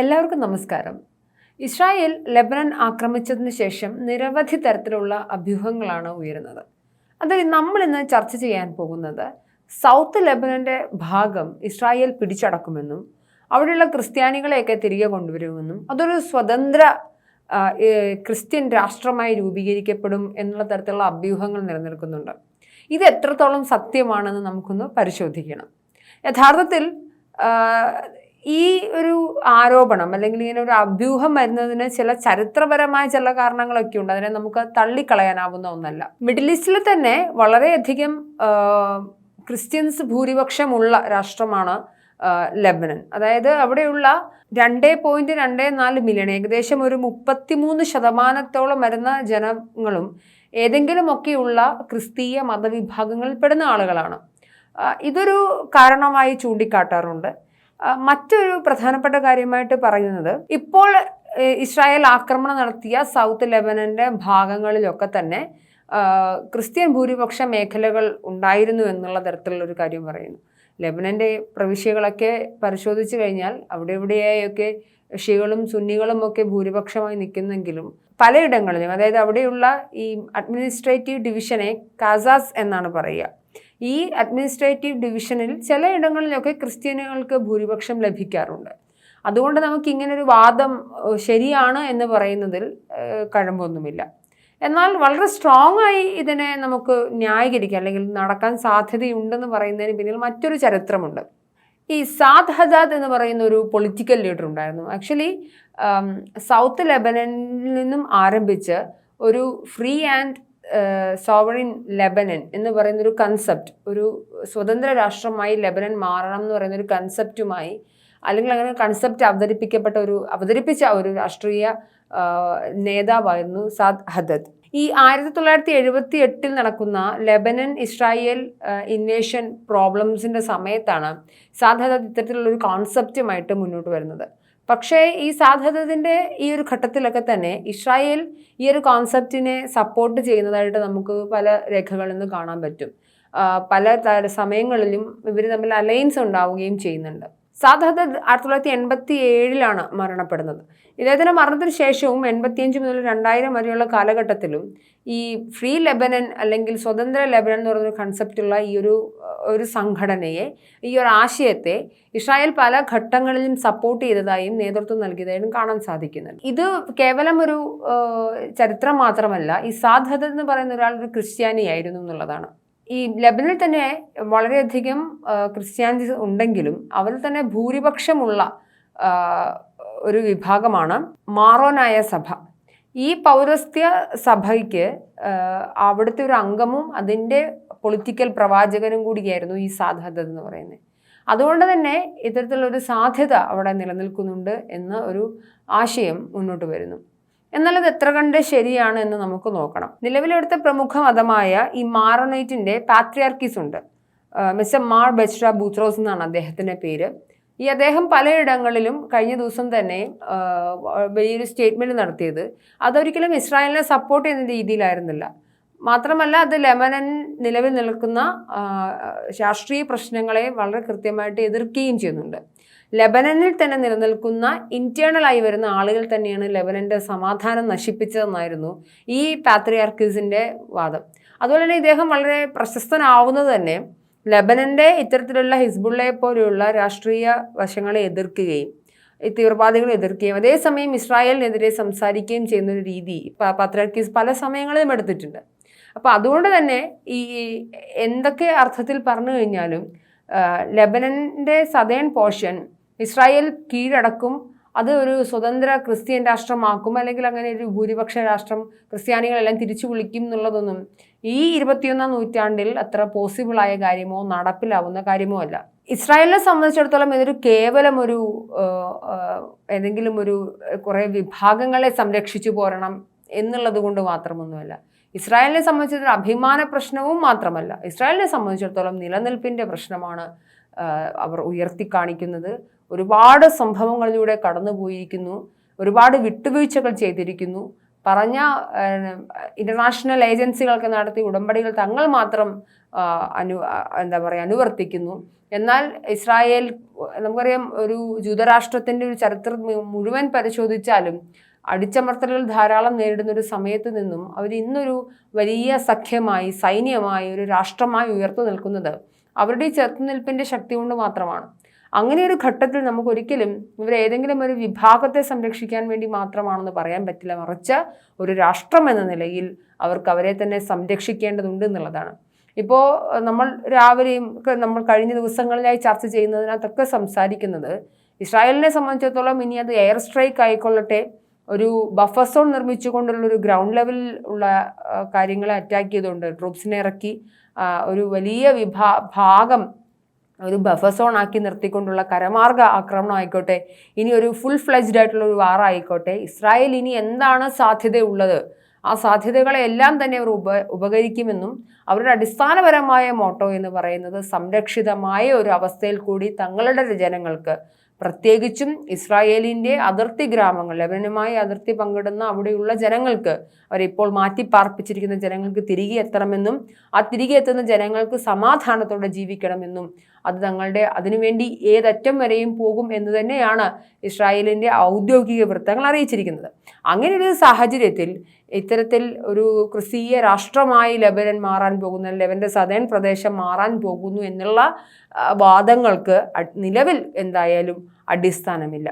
എല്ലാവർക്കും നമസ്കാരം. Israel Lebanon ആക്രമിച്ചതിന് ശേഷം നിരവധി തരത്തിലുള്ള അഭ്യൂഹങ്ങളാണ് ഉയരുന്നത്. അതിൽ നമ്മൾ ഇന്ന് ചർച്ച ചെയ്യാൻ പോകുന്നത് സൗത്ത് ലെബനന്റെ ഭാഗം ഇസ്രായേൽ പിടിച്ചടക്കുമെന്നും അവിടെയുള്ള ക്രിസ്ത്യാനികളെയൊക്കെ തിരികെ കൊണ്ടുവരുമെന്നും അതൊരു സ്വതന്ത്ര ക്രിസ്ത്യൻ രാഷ്ട്രമായി രൂപീകരിക്കപ്പെടും എന്നുള്ള തരത്തിലുള്ള അഭ്യൂഹങ്ങൾ നിലനിൽക്കുന്നുണ്ട്. ഇത് എത്രത്തോളം സത്യമാണെന്ന് നമുക്കൊന്ന് പരിശോധിക്കണം. യഥാർത്ഥത്തിൽ ഈ ഒരു ആരോപണം അല്ലെങ്കിൽ ഇങ്ങനെ ഒരു അഭ്യൂഹം വരുന്നതിന് ചില ചരിത്രപരമായ ചില കാരണങ്ങളൊക്കെ ഉണ്ട്. അതിനെ നമുക്ക് തള്ളിക്കളയാനാവുന്ന ഒന്നല്ല. മിഡിൽ ഈസ്റ്റിൽ തന്നെ വളരെയധികം ക്രിസ്ത്യൻസ് ഭൂരിപക്ഷമുള്ള രാഷ്ട്രമാണ് ലെബനൻ. അതായത് അവിടെയുള്ള രണ്ടേ പോയിന്റ് രണ്ടേ നാല് മില്യൺ ഏകദേശം ഒരു മുപ്പത്തിമൂന്ന് ശതമാനത്തോളം വരുന്ന ജനങ്ങളും ഏതെങ്കിലുമൊക്കെയുള്ള ക്രിസ്തീയ മതവിഭാഗങ്ങളിൽ പെടുന്ന ആളുകളാണ്. ഇതൊരു കാരണമായി ചൂണ്ടിക്കാട്ടാറുണ്ട്. മറ്റൊരു പ്രധാനപ്പെട്ട കാര്യമായിട്ട് പറയുന്നത് ഇപ്പോൾ ഇസ്രായേൽ ആക്രമണം നടത്തിയ സൗത്ത് ലെബനന്റെ ഭാഗങ്ങളിലൊക്കെ തന്നെ ക്രിസ്ത്യൻ ഭൂരിപക്ഷ മേഖലകൾ ഉണ്ടായിരുന്നു എന്നുള്ള തരത്തിലുള്ള ഒരു കാര്യം പറയുന്നു. ലെബനന്റെ പ്രവിശ്യകളൊക്കെ പരിശോധിച്ചു കഴിഞ്ഞാൽ അവിടെ ഇവിടെയൊക്കെ ഷികളും സുന്നികളും ഒക്കെ ഭൂരിപക്ഷമായി നിൽക്കുന്നെങ്കിലും പലയിടങ്ങളിലും അതായത് അവിടെയുള്ള ഈ അഡ്മിനിസ്ട്രേറ്റീവ് ഡിവിഷനെ കാസാസ് എന്നാണ് പറയുക. ഈ അഡ്മിനിസ്ട്രേറ്റീവ് ഡിവിഷനിൽ ചിലയിടങ്ങളിലൊക്കെ ക്രിസ്ത്യാനികൾക്ക് ഭൂരിപക്ഷം ലഭിക്കാറുണ്ട്. അതുകൊണ്ട് നമുക്ക് ഇങ്ങനൊരു വാദം ശരിയാണ് എന്ന് പറയുന്നതിൽ കഴമ്പൊന്നുമില്ല. എന്നാൽ വളരെ സ്ട്രോങ് ആയി ഇതിനെ നമുക്ക് ന്യായീകരിക്കാം അല്ലെങ്കിൽ നടക്കാൻ സാധ്യതയുണ്ടെന്ന് പറയുന്നതിന് പിന്നിൽ മറ്റൊരു ചരിത്രമുണ്ട്. ഈ സാദ് ഹദാദ് എന്ന് പറയുന്ന ഒരു പൊളിറ്റിക്കൽ ലീഡർ ഉണ്ടായിരുന്നു. ആക്ച്വലി സൗത്ത് ലെബനനിൽ നിന്നും ആരംഭിച്ച് ഒരു ഫ്രീ ആൻഡ് സോവറിൻ ലെബനൻ എന്ന് പറയുന്ന ഒരു കൺസെപ്റ്റ് ഒരു സ്വതന്ത്ര രാഷ്ട്രമായി ലെബനൻ മാറണം എന്ന് പറയുന്ന ഒരു കൺസെപ്റ്റുമായി അല്ലെങ്കിൽ അങ്ങനെ കൺസെപ്റ്റ് അവതരിപ്പിക്കപ്പെട്ട ഒരു അവതരിപ്പിച്ച ഒരു രാഷ്ട്രീയ നേതാവായിരുന്നു സാദ് ഹദദ്. ഈ ആയിരത്തി തൊള്ളായിരത്തി എഴുപത്തി എട്ടിൽ നടക്കുന്ന ലെബനൻ ഇസ്രായേൽ ഇൻവേഷൻ പ്രോബ്ലംസിന്റെ സമയത്താണ് സാദ് ഹദദ് ഇത്തരത്തിലുള്ള ഒരു കോൺസെപ്റ്റുമായിട്ട് മുന്നോട്ട് വരുന്നത്. പക്ഷേ ഈ സാധകത്തിന്റെ ഈ ഒരു ഘട്ടത്തിലൊക്കെ തന്നെ ഇസ്രായേൽ ഈ ഒരു കോൺസെപ്റ്റിനെ സപ്പോർട്ട് ചെയ്യുന്നതായിട്ട് നമുക്ക് പല രേഖകളിൽ നിന്ന് കാണാൻ പറ്റും. പല സമയങ്ങളിലും ഇവർ തമ്മിൽ അലയൻസ് ഉണ്ടാവുകയും ചെയ്യുന്നുണ്ട്. സാധാരണ ആയിരത്തി തൊള്ളായിരത്തി എൺപത്തി ഏഴിലാണ് മരണപ്പെടുന്നത്. ഇദ്ദേഹത്തിന്റെ മരണത്തിന് ശേഷവും എൺപത്തിയഞ്ച് മുതൽ രണ്ടായിരം വരെയുള്ള കാലഘട്ടത്തിലും ഈ ഫ്രീ ലെബനൻ അല്ലെങ്കിൽ സ്വതന്ത്ര ലെബനൻ എന്ന് പറയുന്ന കൺസെപ്റ്റുള്ള ഈ ഒരു ഒരു സംഘടനയെ ഈ ഒരു ആശയത്തെ ഇസ്രായേൽ പല ഘട്ടങ്ങളിലും സപ്പോർട്ട് ചെയ്തതായും നേതൃത്വം നൽകിയതായും കാണാൻ സാധിക്കുന്നുണ്ട്. ഇത് കേവലം ഒരു ചരിത്രം മാത്രമല്ല ഈ സാധത എന്ന് പറയുന്ന ഒരാൾ ഒരു ക്രിസ്ത്യാനിയായിരുന്നു എന്നുള്ളതാണ്. ഈ ലബനിൽ തന്നെ വളരെയധികം ക്രിസ്ത്യാനിസ് ഉണ്ടെങ്കിലും അവരിൽ തന്നെ ഭൂരിപക്ഷമുള്ള ഒരു വിഭാഗമാണ് മാറോനായ സഭ. ഈ പൗരസ്ത്യ സഭയ്ക്ക് അവിടുത്തെ ഒരു അംഗമും അതിന്റെ പൊളിറ്റിക്കൽ പ്രവാചകനും കൂടിയായിരുന്നു ഈ സാധ്യത എന്ന് പറയുന്നത്. അതുകൊണ്ട് തന്നെ ഒരു സാധ്യത അവിടെ നിലനിൽക്കുന്നുണ്ട് എന്ന ഒരു ആശയം മുന്നോട്ട് വരുന്നു. എന്നാൽ അത് എത്ര കണ്ട് ശരിയാണ് എന്ന് നമുക്ക് നോക്കണം. നിലവിലെടുത്ത പ്രമുഖ മതമായ ഈ മാറണൈറ്റിന്റെ പാത്രിയാർക്കീസ് ഉണ്ട്. മിസ്റ്റർ മാർ ബെച്ച്ര ബൂത്രോസ് എന്നാണ് അദ്ദേഹത്തിന്റെ പേര്. ഈ അദ്ദേഹം പലയിടങ്ങളിലും കഴിഞ്ഞ ദിവസം തന്നെ വലിയൊരു സ്റ്റേറ്റ്മെന്റ് നടത്തിയത്. അതൊരിക്കലും ഇസ്രായേലിനെ സപ്പോർട്ട് ചെയ്യുന്ന രീതിയിലായിരുന്നില്ല. മാത്രമല്ല അത് ലെമനൻ നിലവിൽ നിൽക്കുന്ന രാഷ്ട്രീയ പ്രശ്നങ്ങളെ വളരെ കൃത്യമായിട്ട് എതിർക്കുകയും ചെയ്യുന്നുണ്ട്. ലെബനനിൽ തന്നെ നിലനിൽക്കുന്ന ഇന്റേണലായി വരുന്ന ആളുകൾ തന്നെയാണ് ലെബനന്റെ സമാധാനം നശിപ്പിച്ചതെന്നായിരുന്നു ഈ പാത്രിയാർക്കിസിന്റെ വാദം. അതുപോലെ തന്നെ ഇദ്ദേഹം വളരെ പ്രശസ്തനാവുന്നത് തന്നെ ലെബനന്റെ ഇത്തരത്തിലുള്ള ഹിസ്ബുള്ളയെ പോലെയുള്ള രാഷ്ട്രീയ വശങ്ങളെ എതിർക്കുകയും ഈ തീവ്രവാദികളെ എതിർക്കുകയും അതേസമയം ഇസ്രായേലിനെതിരെ സംസാരിക്കുകയും ചെയ്യുന്ന ഒരു രീതി പാത്രിയാർക്കിസ് പല സമയങ്ങളിലും എടുത്തിട്ടുണ്ട്. അപ്പോൾ അതുകൊണ്ട് തന്നെ ഈ എന്തൊക്കെ അർത്ഥത്തിൽ പറഞ്ഞു കഴിഞ്ഞാലും ലെബനന്റെ സദേൺ പോർഷൻ ഇസ്രായേൽ കീഴടക്കും. അത് ഒരു സ്വതന്ത്ര ക്രിസ്ത്യൻ രാഷ്ട്രമാക്കും. അല്ലെങ്കിൽ അങ്ങനെ ഒരു ഭൂരിപക്ഷ രാഷ്ട്രം ക്രിസ്ത്യാനികളെല്ലാം തിരിച്ചു വിളിക്കും എന്നുള്ളതൊന്നും ഈ ഇരുപത്തിയൊന്നാം നൂറ്റാണ്ടിൽ അത്ര പോസിബിളായ കാര്യമോ നടപ്പിലാവുന്ന കാര്യമോ അല്ല. ഇസ്രായേലിനെ സംബന്ധിച്ചിടത്തോളം ഇതൊരു കേവലം ഒരു ഏതെങ്കിലും ഒരു കുറേ വിഭാഗങ്ങളെ സംരക്ഷിച്ചു പോരണം എന്നുള്ളത് കൊണ്ട് മാത്രമൊന്നുമല്ല. ഇസ്രായേലിനെ സംബന്ധിച്ചിടത്തോളം അഭിമാന പ്രശ്നവും മാത്രമല്ല. ഇസ്രായേലിനെ സംബന്ധിച്ചിടത്തോളം നിലനിൽപ്പിന്റെ പ്രശ്നമാണ് അവർ ഉയർത്തി കാണിക്കുന്നത്. ഒരുപാട് സംഭവങ്ങളിലൂടെ കടന്നുപോയിരിക്കുന്നു ഒരുപാട് വിട്ടുവീഴ്ചകൾ ചെയ്തിരിക്കുന്നു. പറഞ്ഞ ഇന്റർനാഷണൽ ഏജൻസികൾക്ക് നടത്തിയ ഉടമ്പടികൾ തങ്ങൾ മാത്രം അനു എന്താ പറയുക അനുവർത്തിക്കുന്നു. എന്നാൽ ഇസ്രായേൽ നമുക്കറിയാം ഒരു ജൂതരാഷ്ട്രത്തിന്റെ ഒരു ചരിത്രം മുഴുവൻ പരിശോധിച്ചാലും അടിച്ചമർത്തലുകൾ ധാരാളം നേരിടുന്ന ഒരു സമയത്ത് നിന്നും അവർ ഇന്നൊരു വലിയ സഖ്യമായി സൈന്യമായി ഒരു രാഷ്ട്രമായി ഉയർത്തു നിൽക്കുന്നത് അവരുടെ ഈ ചെറുത്തുനിൽപ്പിന്റെ ശക്തി കൊണ്ട് മാത്രമാണ്. അങ്ങനെ ഒരു ഘട്ടത്തിൽ നമുക്ക് ഒരിക്കലും ഇവർ ഏതെങ്കിലും ഒരു വിഭാഗത്തെ സംരക്ഷിക്കാൻ വേണ്ടി മാത്രമാണെന്ന് പറയാൻ പറ്റില്ല. മറിച്ച് ഒരു രാഷ്ട്രം എന്ന നിലയിൽ അവർക്ക് അവരെ തന്നെ സംരക്ഷിക്കേണ്ടതുണ്ട് എന്നുള്ളതാണ്. ഇപ്പോൾ നമ്മൾ രാവിലെയും നമ്മൾ കഴിഞ്ഞ ദിവസങ്ങളിലായി ചർച്ച ചെയ്യുന്നതിനകത്തൊക്കെ സംസാരിക്കുന്നത് ഇസ്രായേലിനെ സംബന്ധിച്ചിടത്തോളം ഇനി അത് എയർ സ്ട്രൈക്ക് ആയിക്കൊള്ളട്ടെ ഒരു ബഫർ സോൺ നിർമ്മിച്ചുകൊണ്ടുള്ള ഒരു ഗ്രൗണ്ട് ലെവലിൽ ഉള്ള കാര്യങ്ങളെ അറ്റാക്ക് ചെയ്തുകൊണ്ട് ട്രൂപ്സിനെ ഇറക്കി ഒരു വലിയ വിഭാ ഭാഗം ഒരു ബഫർ സോൺ ആക്കി നിർത്തിക്കൊണ്ടുള്ള കരമാർഗ ആക്രമണം ആയിക്കോട്ടെ. ഇനി ഒരു ഫുൾ ഫ്ലെജ്ഡ് ആയിട്ടുള്ള ഒരു വാർ ആയിക്കോട്ടെ. ഇസ്രായേൽ ഇനി എന്താണ് സാധ്യതയുള്ളത്? ആ സാധ്യതകളെ എല്ലാം തന്നെ അവർ ഉപ ഉപകരിക്കുമെന്നും അവരുടെ അടിസ്ഥാനപരമായ മോട്ടോ എന്ന് പറയുന്നത് സംരക്ഷിതമായ ഒരു അവസ്ഥയിൽ കൂടി തങ്ങളുടെ ജനങ്ങൾക്ക് പ്രത്യേകിച്ചും ഇസ്രായേലിന്റെ അതിർത്തി ഗ്രാമങ്ങൾ ലബനുമായി അതിർത്തി പങ്കിടുന്ന അവിടെയുള്ള ജനങ്ങൾക്ക് അവരിപ്പോൾ മാറ്റി പാർപ്പിച്ചിരിക്കുന്ന ജനങ്ങൾക്ക് തിരികെ എത്തണമെന്നും ആ തിരികെ എത്തുന്ന ജനങ്ങൾക്ക് സമാധാനത്തോടെ ജീവിക്കണമെന്നും അത് തങ്ങളുടെ അതിനുവേണ്ടി ഏതറ്റം വരെയും പോകും എന്ന് തന്നെയാണ് ഇസ്രായേലിന്റെ ഔദ്യോഗിക വൃത്തങ്ങൾ അറിയിച്ചിരിക്കുന്നത്. അങ്ങനെയൊരു സാഹചര്യത്തിൽ ഇത്തരത്തിൽ ഒരു ക്രിസ്തീയ രാഷ്ട്രമായി ലെബനൻ മാറാൻ പോകുന്ന ലെബന്റെ സദേൺ പ്രദേശം മാറാൻ പോകുന്നു എന്നുള്ള വാദങ്ങൾക്ക് നിലവിൽ എന്തായാലും അടിസ്ഥാനമില്ല.